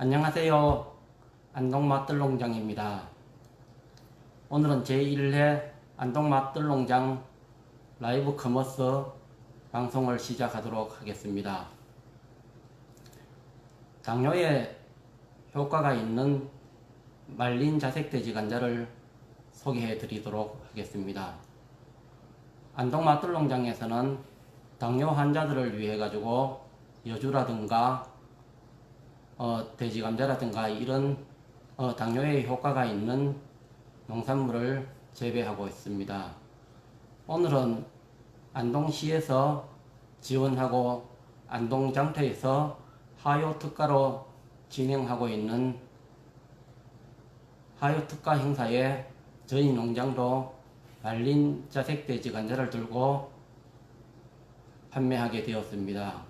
안녕하세요. 안동맛들농장입니다. 오늘은 제1회 안동맛들농장 라이브 커머스 방송을 시작하도록 하겠습니다. 당뇨에 효과가 있는 말린 자색돼지 간자를 소개해 드리도록 하겠습니다. 안동맛들농장에서는 당뇨 환자들을 위해 가지고 여주라든가 어, 돼지 감자라든가 이런 어, 당뇨에 효과가 있는 농산물을 재배하고 있습니다. 오늘은 안동시에서 지원하고 안동장터에서 하요 특가로 진행하고 있는 하요 특가 행사에 저희 농장도 말린 자색 돼지 간자를 들고 판매하게 되었습니다.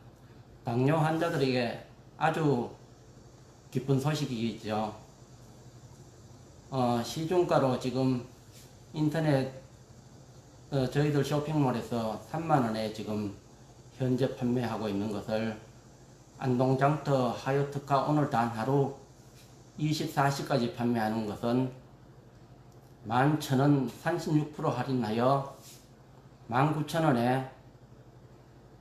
당뇨 환자들에게 아주 기쁜 소식이죠. 어, 시중가로 지금 인터넷 어, 저희들 쇼핑몰에서 3만원에 지금 현재 판매하고 있는 것을 안동장터 하요특가 오늘 단 하루 24시까지 판매하는 것은 11,000원 36% 할인하여 19,000원에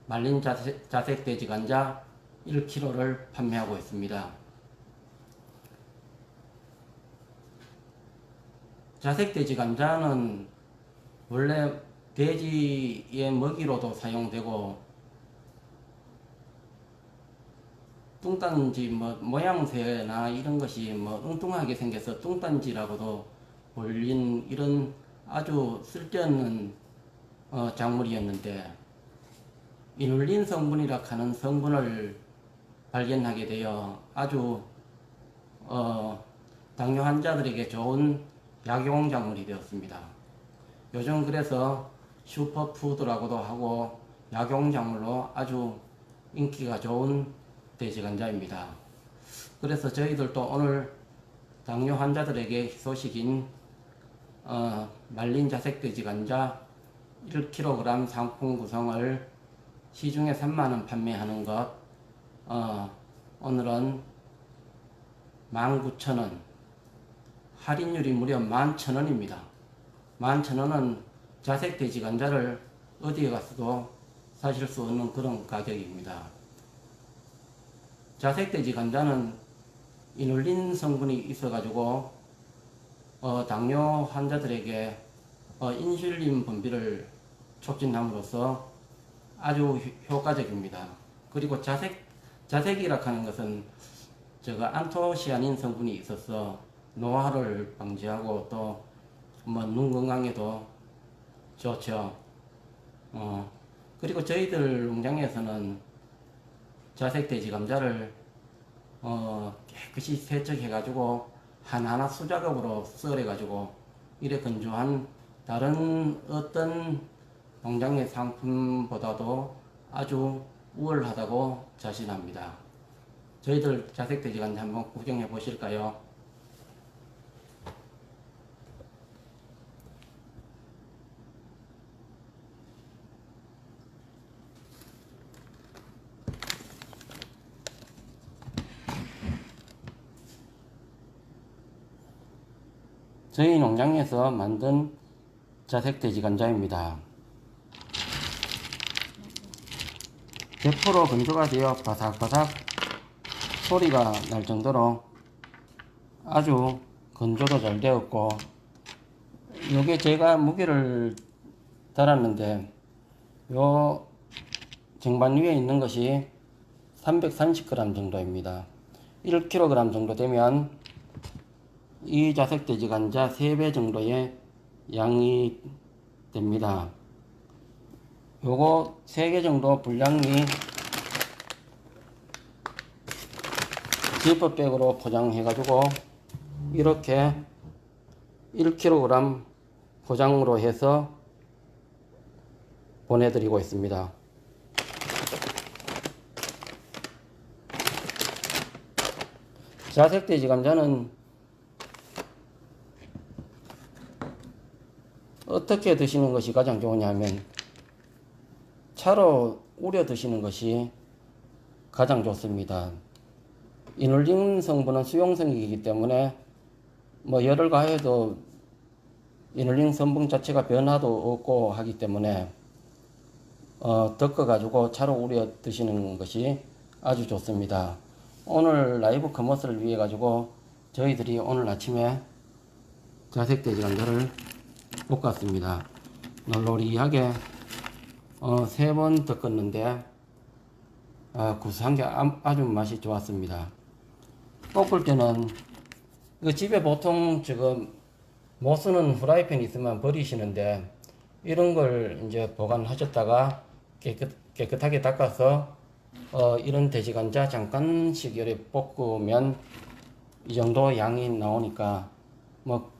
말린 자색, 자색 돼지 간자 1kg를 판매하고 있습니다. 자색 돼지 감자는 원래 돼지의 먹이로도 사용되고 뚱딴지 뭐 모양새나 이런 것이 뭐 엉뚱하게 생겨서 뚱딴지라고도 불린 이런 아주 쓸데없는 어, 작물이었는데 이눌린 성분이라 하는 성분을 발견하게 되어 아주 어, 당뇨 환자들에게 좋은 약용 작물이 되었습니다. 요즘 그래서 슈퍼푸드라고도 하고 약용 작물로 아주 인기가 좋은 돼지 간자입니다. 그래서 저희들도 오늘 당뇨 환자들에게 희소식인 어, 말린 자색 돼지 간자 1kg 상품 구성을 시중에 3만원 판매하는 것 어, 오늘은 19,000원 할인율이 무려 11,000원입니다. 11,000원은 자색 돼지 간자를 어디에 가서도 사실 수 없는 그런 가격입니다. 자색 돼지 간자는 이눌린 성분이 있어가지고 어, 당뇨 환자들에게 어, 인슐린 분비를 촉진함으로써 아주 효과적입니다. 그리고 자색 자색이라 하는 것은 저거 안토시아닌 성분이 있어서 노화를 방지하고 또 뭐 눈 건강에도 좋죠. 어 그리고 저희들 농장에서는 자색 돼지 감자를 어 깨끗이 세척해가지고 하나하나 수작업으로 썰어가지고 이래 건조한 다른 어떤 농장의 상품보다도 아주 우월하다고 자신합니다. 저희들 자색 돼지 간자 한번 구경해 보실까요? 저희 농장에서 만든 자색 돼지 간자입니다. 100% 건조가 되어 바삭바삭 소리가 날 정도로 아주 건조도 잘 되었고 요게 제가 무게를 달았는데 요 쟁반 위에 있는 것이 330g 정도입니다. 1kg 정도 되면 이 자색 돼지 간자 3배 정도의 양이 됩니다. 요거 3개 정도 분량이 지퍼백으로 포장해 가지고 이렇게 1kg 포장으로 해서 보내드리고 있습니다. 자색돼지 감자는 어떻게 드시는 것이 가장 좋으냐면 차로 우려 드시는 것이 가장 좋습니다. 이눌린 성분은 수용성이기 때문에 뭐 열을 가해도 이눌린 성분 자체가 변화도 없고 하기 때문에 어, 덮어가지고 차로 우려 드시는 것이 아주 좋습니다. 오늘 라이브 커머스를 위해 가지고 저희들이 오늘 아침에 자색돼지 감자를 볶았습니다. 널로리하게 어, 세 번 덮었는데 어, 구수한 게 아- 아주 맛이 좋았습니다. 볶을 때는 그 집에 보통 지금 못 쓰는 후라이팬 있으면 버리시는데 이런 걸 이제 보관하셨다가 깨끗, 깨끗하게 닦아서 어, 이런 돼지 감자 잠깐씩 이렇게 볶으면 이 정도 양이 나오니까 뭐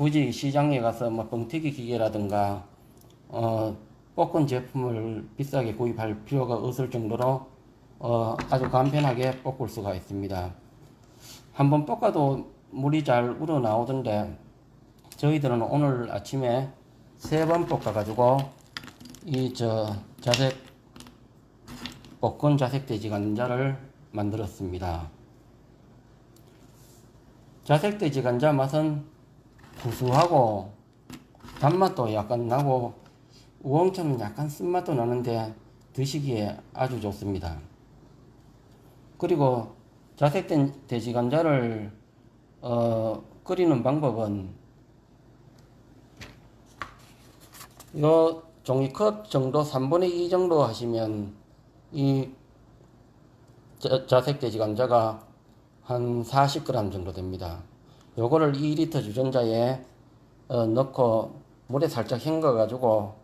굳이 시장에 가서 뭐 뻥튀기 기계라든가 어, 볶은 제품을 비싸게 구입할 필요가 없을 정도로 어, 아주 간편하게 볶을 수가 있습니다. 한번 볶아도 물이 잘 우러 나오던데 저희들은 오늘 아침에 세 번 볶아가지고 이 저 자색 볶은 자색 돼지 감자를 만들었습니다. 자색 돼지 감자 맛은 구수하고 단맛도 약간 나고 우엉처럼 약간 쓴맛도 나는데 드시기에 아주 좋습니다. 그리고 자색된 돼지 감자를 어, 끓이는 방법은 요 종이컵 정도 3분의 2 정도 하시면 이 자, 자색 돼지 감자가 한 40g 정도 됩니다. 요거를 2리터 주전자에 어, 넣고 물에 살짝 헹궈 가지고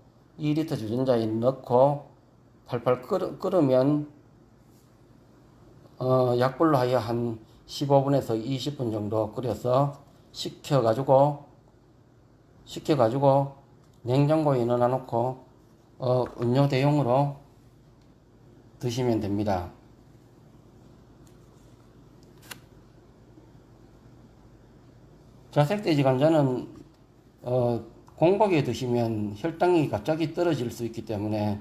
2리터 주전자에 넣고 팔팔 끓, 끓으면 어, 약불로 하여 한 15분에서 20분 정도 끓여서 식혀 가지고 식혀 가지고 냉장고에 넣어 놓고 어, 음료 대용으로 드시면 됩니다. 자색돼지 감자는 어, 공복에 드시면 혈당이 갑자기 떨어질 수 있기 때문에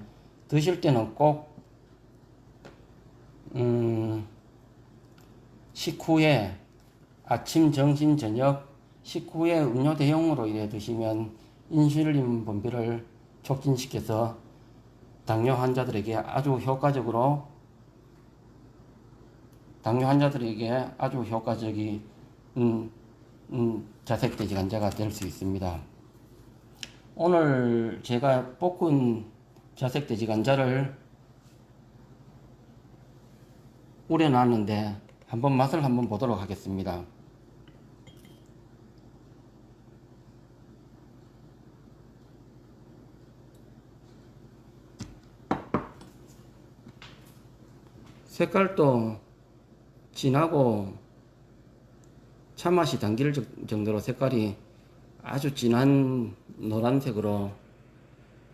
드실 때는 꼭 음, 식후에 아침, 점심, 저녁 식후에 음료 대용으로 이래 드시면 인슐린 분비를 촉진시켜서 당뇨 환자들에게 아주 효과적으로 당뇨 환자들에게 아주 효과적인 음, 음, 자색돼지 감자가 될 수 있습니다. 오늘 제가 볶은 자색돼지 감자를 우려놨는데 한번 맛을 한번 보도록 하겠습니다. 색깔도 진하고 차맛이 당길 정- 정도로 색깔이 아주 진한 노란색으로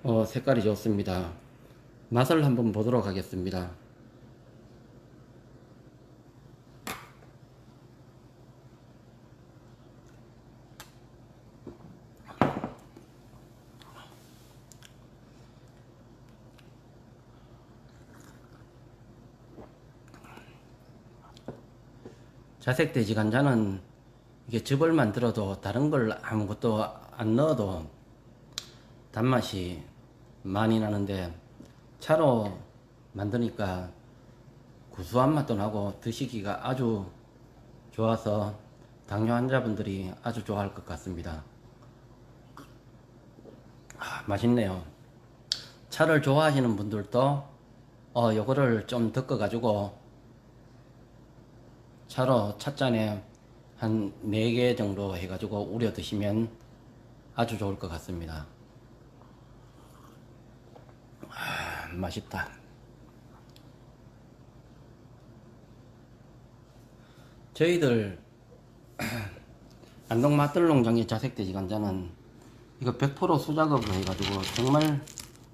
어, 색깔이 좋습니다. 맛을 한번 보도록 하겠습니다. 자색 돼지 간장은 이게 즙을 만들어도 다른 걸 아무것도 안 넣어도 단맛이 많이 나는데 차로 만드니까 구수한 맛도 나고 드시기가 아주 좋아서 당뇨 환자분들이 아주 좋아할 것 같습니다. 아, 맛있네요. 차를 좋아하시는 분들도 어, 요거를 좀 덮어 가지고 차로 찻잔에 한 4개 정도 해가지고 우려 드시면 아주 좋을 것 같습니다. 아, 맛있다. 저희들 안동 맛들농장의 자색돼지 감자는 이거 100% 수작업으로 해가지고 정말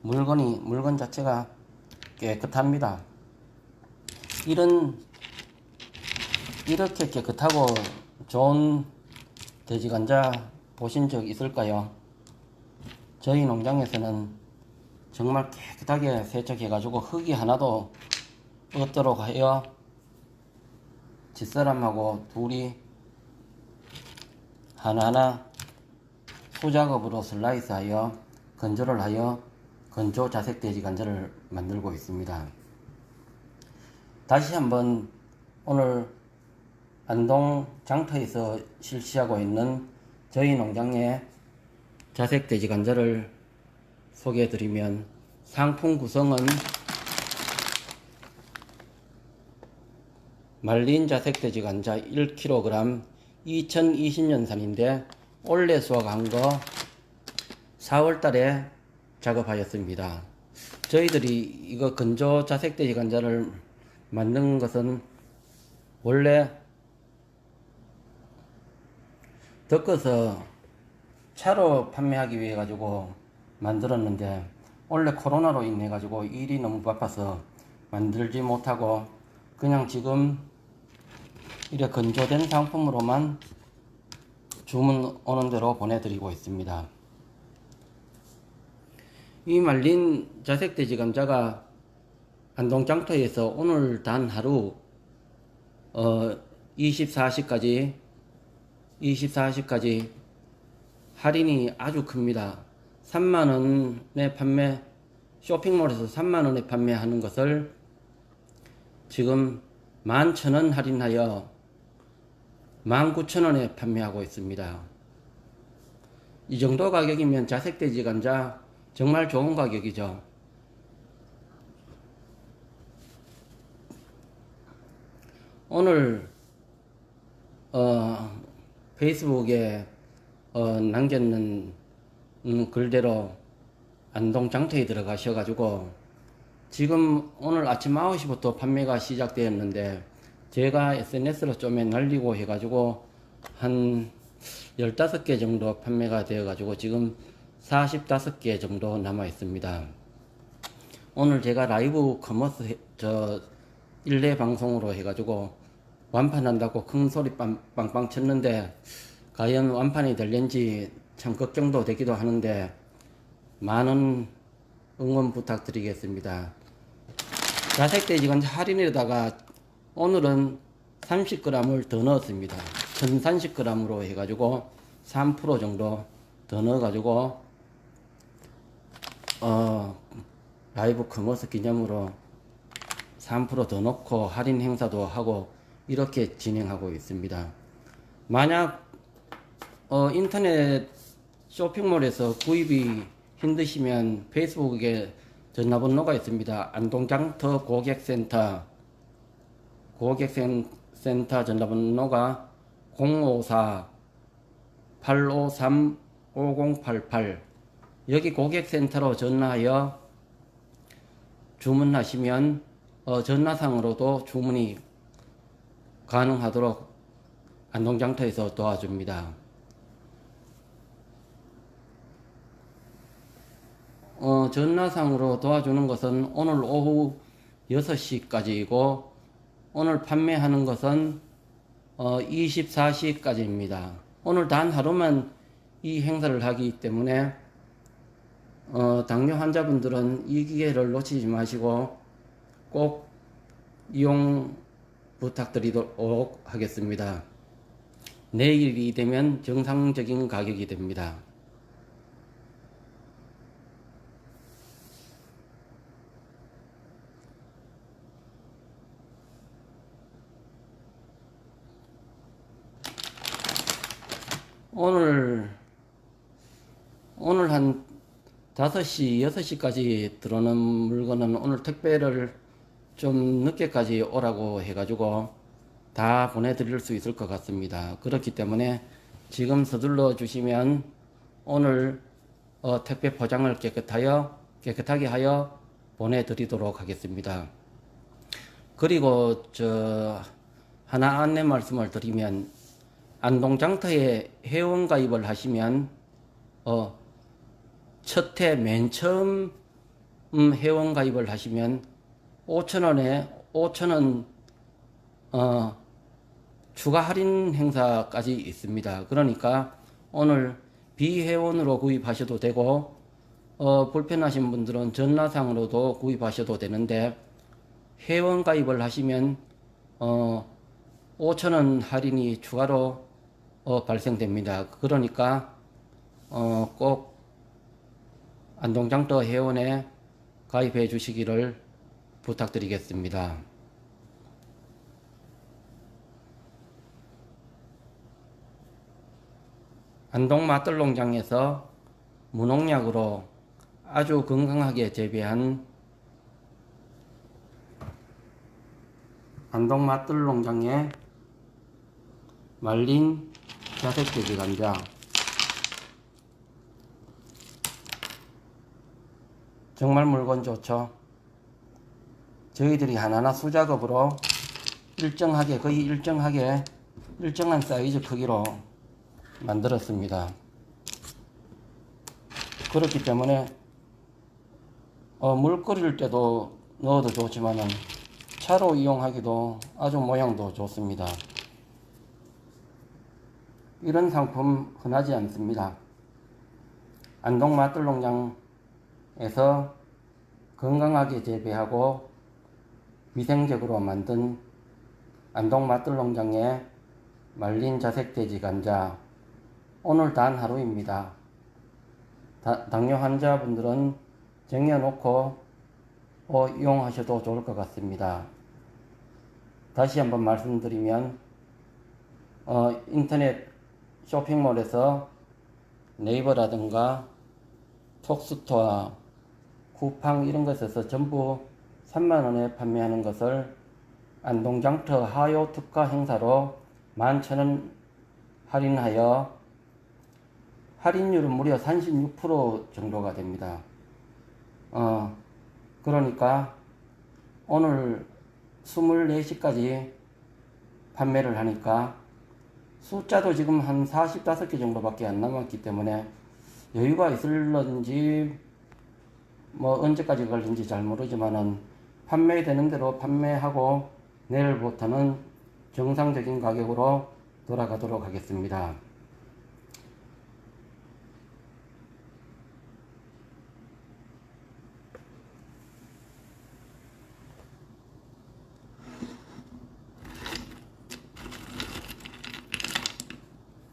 물건이 물건 자체가 깨끗합니다. 이런 이렇게 깨끗하고 좋은 돼지 감자 보신 적 있을까요? 저희 농장에서는 정말 깨끗하게 세척해 가지고 흙이 하나도 없도록 하여 집사람하고 둘이 하나하나 수작업으로 슬라이스하여 건조를 하여 건조 자색 돼지 간장을 만들고 있습니다. 다시 한번 오늘 안동 장터에서 실시하고 있는 저희 농장의 자색 돼지 간장을 소개해 드리면 상품 구성은 말린 자색 돼지 간자 1kg 2020년산인데 올해 수확한 거 4월 달에 작업하였습니다. 저희들이 이거 건조 자색 돼지 간자를 만든 것은 원래 덮어서 차로 판매하기 위해 가지고 만들었는데 원래 코로나로 인해 가지고 일이 너무 바빠서 만들지 못하고 그냥 지금 이렇게 건조된 상품으로만 주문 오는 대로 보내드리고 있습니다. 이 말린 자색 돼지 감자가 안동장터에서 오늘 단 하루 어 24시까지 24시까지 할인이 아주 큽니다. 3만원에 판매 쇼핑몰에서 3만원에 판매하는 것을 지금 11,000원 할인하여 19,000원에 판매하고 있습니다. 이 정도 가격이면 자색돼지 감자 정말 좋은 가격이죠. 오늘 어, 페이스북에 어, 남겼는 음, 글대로 안동 장터에 들어가셔가지고 지금 오늘 아침 9시부터 판매가 시작되었는데 제가 SNS로 좀에 날리고 해가지고 한 15개 정도 판매가 되어가지고 지금 45개 정도 남아 있습니다. 오늘 제가 라이브 커머스 해- 저 일례 방송으로 해가지고 완판한다고 큰 소리 빵, 빵빵 쳤는데 과연 완판이 될는지 참 걱정도 되기도 하는데 많은 응원 부탁드리겠습니다. 자색돼지건 할인에다가 오늘은 30g을 더 넣었습니다. 1030g으로 해가지고 3% 정도 더 넣어가지고 어 라이브 커머스 기념으로 3%더 넣고 할인 행사도 하고 이렇게 진행하고 있습니다. 만약 어, 인터넷 쇼핑몰에서 구입이 힘드시면 페이스북에 전화번호가 있습니다. 안동장터 고객센터 고객센터 전화번호가 054 853 5088 여기 고객센터로 전화하여 주문하시면 어, 전화상으로도 주문이 가능하도록 안동장터에서 도와줍니다. 어, 전화상으로 도와주는 것은 오늘 오후 6시까지이고 오늘 판매하는 것은 어, 24시까지입니다. 오늘 단 하루만 이 행사를 하기 때문에 어, 당뇨 환자분들은 이 기회를 놓치지 마시고 꼭 이용 부탁드리도록 하겠습니다. 내일이 되면 정상적인 가격이 됩니다. 오늘 오늘 한 5시, 6시까지 들어오는 물건은 오늘 택배를 좀 늦게까지 오라고 해가지고 다 보내드릴 수 있을 것 같습니다. 그렇기 때문에 지금 서둘러 주시면 오늘 어, 택배 포장을 깨끗하여 깨끗하게 하여 보내드리도록 하겠습니다. 그리고 저 하나 안내 말씀을 드리면 안동장터에 회원 가입을 하시면 어 첫해 맨 처음 음, 회원 가입을 하시면 5천원에 5천원 어 추가 할인 행사까지 있습니다. 그러니까 오늘 비회원으로 구입하셔도 되고 어 불편하신 분들은 전화상으로도 구입하셔도 되는데 회원 가입을 하시면 어 5천원 할인이 추가로 어, 발생됩니다. 그러니까 어, 꼭 안동장터 회원에 가입해 주시기를 부탁드리겠습니다. 안동 맛들농장에서 무농약으로 아주 건강하게 재배한 안동 맛들농장의 말린 자색돼지 감자 정말 물건 좋죠. 저희들이 하나하나 수작업으로 일정하게 거의 일정하게 일정한 사이즈 크기로 만들었습니다. 그렇기 때문에 어, 물 끓일 때도 넣어도 좋지만은 차로 이용하기도 아주 모양도 좋습니다. 이런 상품 흔하지 않습니다. 안동 맛들농장에서 건강하게 재배하고 위생적으로 만든 안동 맛들 농장의 말린 자색돼지 감자 오늘 단 하루입니다. 다- 당뇨 환자분들은 쟁여놓고 어, 이용하셔도 좋을 것 같습니다. 다시 한번 말씀드리면 어, 인터넷 쇼핑몰에서 네이버라든가 톡스토어, 쿠팡 이런 것에서 전부 3만 원에 판매하는 것을 안동장터 하요 특가 행사로 11,000원 할인하여 할인율은 무려 36% 정도가 됩니다. 어, 그러니까 오늘 24시까지 판매를 하니까 숫자도 지금 한 45개 정도밖에 안 남았기 때문에 여유가 있을런지 뭐 언제까지 걸린지 잘 모르지만은 판매되는 대로 판매하고 내일부터는 정상적인 가격으로 돌아가도록 하겠습니다.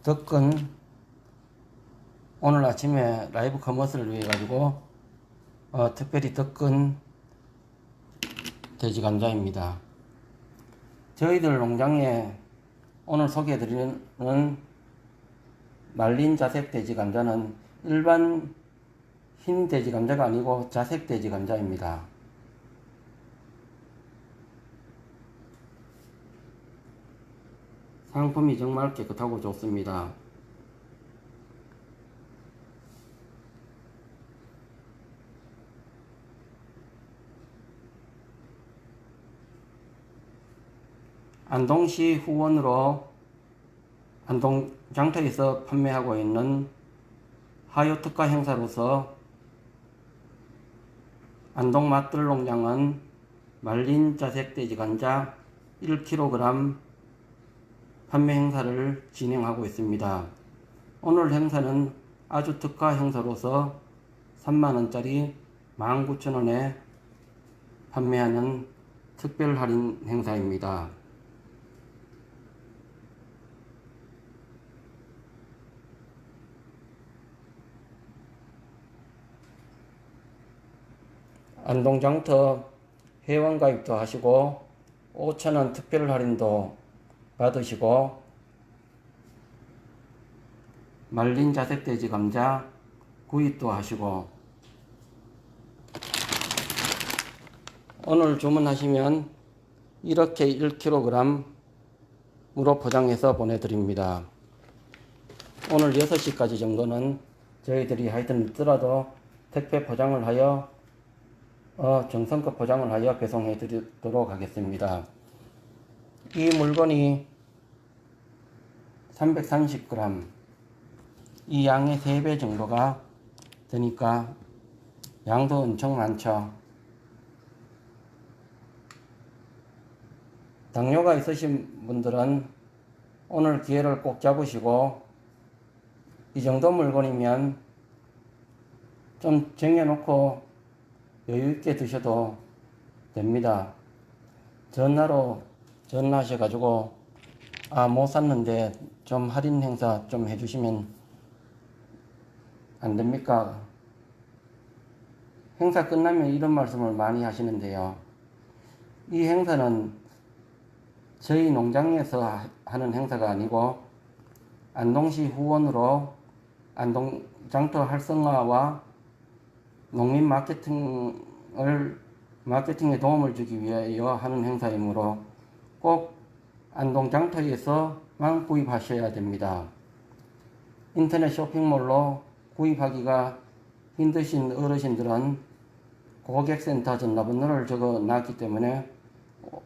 덕근 오늘 아침에 라이브 커머스를 위해 가지고 어, 특별히 덕근 돼지 감자입니다. 저희들 농장에 오늘 소개해드리는 말린 자색 돼지 감자는 일반 흰 돼지 감자가 아니고 자색 돼지 감자입니다. 상품이 정말 깨끗하고 좋습니다. 안동시 후원으로 안동 장터에서 판매하고 있는 하요 특가 행사로서 안동 맛들 농장은 말린 자색 돼지 감자 1kg 판매 행사를 진행하고 있습니다. 오늘 행사는 아주 특가 행사로서 3만원짜리 19,000원에 판매하는 특별 할인 행사입니다. 안동장터 회원 가입도 하시고 5,000원 특별 할인도 받으시고 말린 자색돼지 감자 구입도 하시고 오늘 주문하시면 이렇게 1kg 무로 포장해서 보내드립니다. 오늘 6시까지 정도는 저희들이 하여튼 늦더라도 택배 포장을 하여 어, 정성껏 포장을 하여 배송해 드리도록 하겠습니다. 이 물건이 330g 이 양의 3배 정도가 되니까 양도 엄청 많죠. 당뇨가 있으신 분들은 오늘 기회를 꼭 잡으시고 이 정도 물건이면 좀 쟁여놓고 여유있게 드셔도 됩니다. 전화로 전화하셔가지고 아, 못 샀는데 좀 할인 행사 좀 해주시면 안 됩니까? 행사 끝나면 이런 말씀을 많이 하시는데요. 이 행사는 저희 농장에서 하- 하는 행사가 아니고 안동시 후원으로 안동 장터 활성화와 농민 마케팅을 마케팅에 도움을 주기 위하여 하는 행사이므로 꼭 안동 장터에서만 구입하셔야 됩니다. 인터넷 쇼핑몰로 구입하기가 힘드신 어르신들은 고객센터 전화번호를 적어 놨기 때문에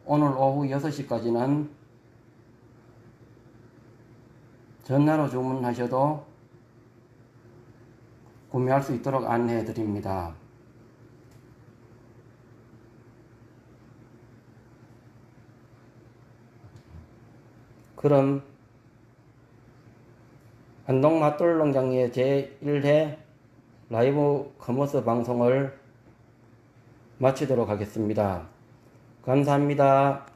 오늘 오후 6시까지는 전화로 주문하셔도 구매할 수 있도록 안내해 드립니다. 그럼 안동 맛돌 농장의 제1회 라이브 커머스 방송을 마치도록 하겠습니다. 감사합니다.